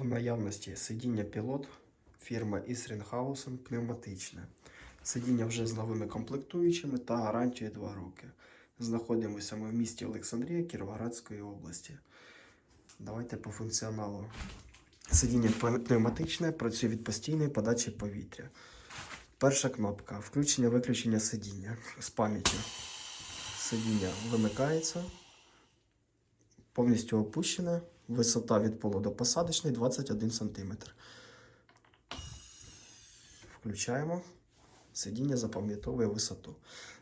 В наявності сидіння пілот фірми Ісрінхаусен пневматичне. Сидіння вже з новими комплектуючими та гарантією 2 роки. Знаходимося ми в місті Олександрія Кіровоградської області. Давайте по функціоналу. Сидіння пневматичне, працює від постійної подачі повітря. Перша кнопка включення-виключення сидіння з пам'яттю. Сидіння вимикається, повністю опущене. Висота від полу до посадочної 21 см. Включаємо. Сидіння запам'ятовує висоту.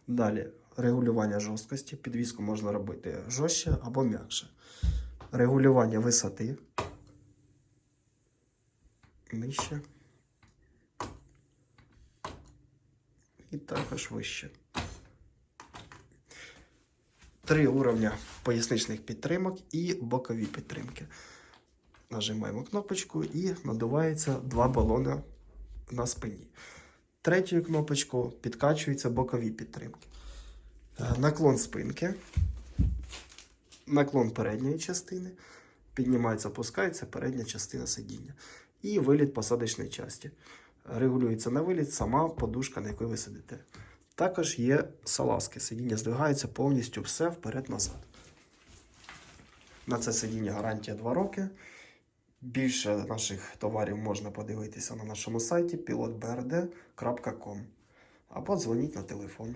Далі регулювання жорсткості. Підвіску можна робити жорстче або м'якше. Регулювання висоти. Нижче. І також вище. Три уровня поясничних підтримок і бокові підтримки. Нажимаємо кнопочку і надувається два балони на спині. Третьою кнопочкою підкачуються бокові підтримки. Е, Наклон спинки, наклон передньої частини, піднімається, опускається передня частина сидіння. І виліт посадочної частини. Регулюється на виліт сама подушка, на якій ви сидите. Також є салазки. Сидіння здвигається повністю все вперед-назад. На це сидіння гарантія 2 роки. Більше наших товарів можна подивитися на нашому сайті pilotbrd.com або дзвоніть на телефон.